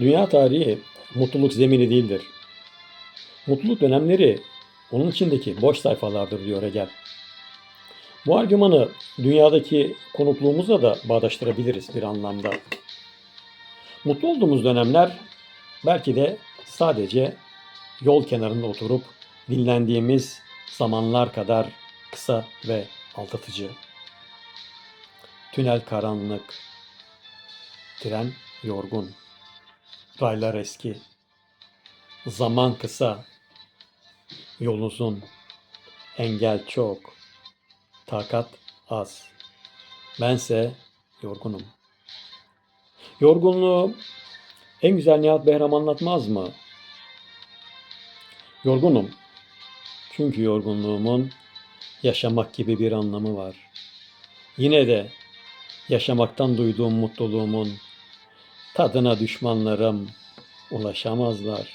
Dünya tarihi mutluluk zemini değildir. Mutluluk dönemleri onun içindeki boş sayfalardır diyor Hegel. Bu argümanı dünyadaki konukluğumuzla da bağdaştırabiliriz bir anlamda. Mutlu olduğumuz dönemler belki de sadece yol kenarında oturup dinlendiğimiz zamanlar kadar kısa ve aldatıcı. Tünel karanlık, tren yorgun, raylar eski, zaman kısa, yol uzun, engel çok, takat az. Bense yorgunum. Yorgunluğu en güzel Nihat Behram anlatmaz mı? Yorgunum. Çünkü yorgunluğumun yaşamak gibi bir anlamı var. Yine de yaşamaktan duyduğum mutluluğumun tadına düşmanlarım ulaşamazlar.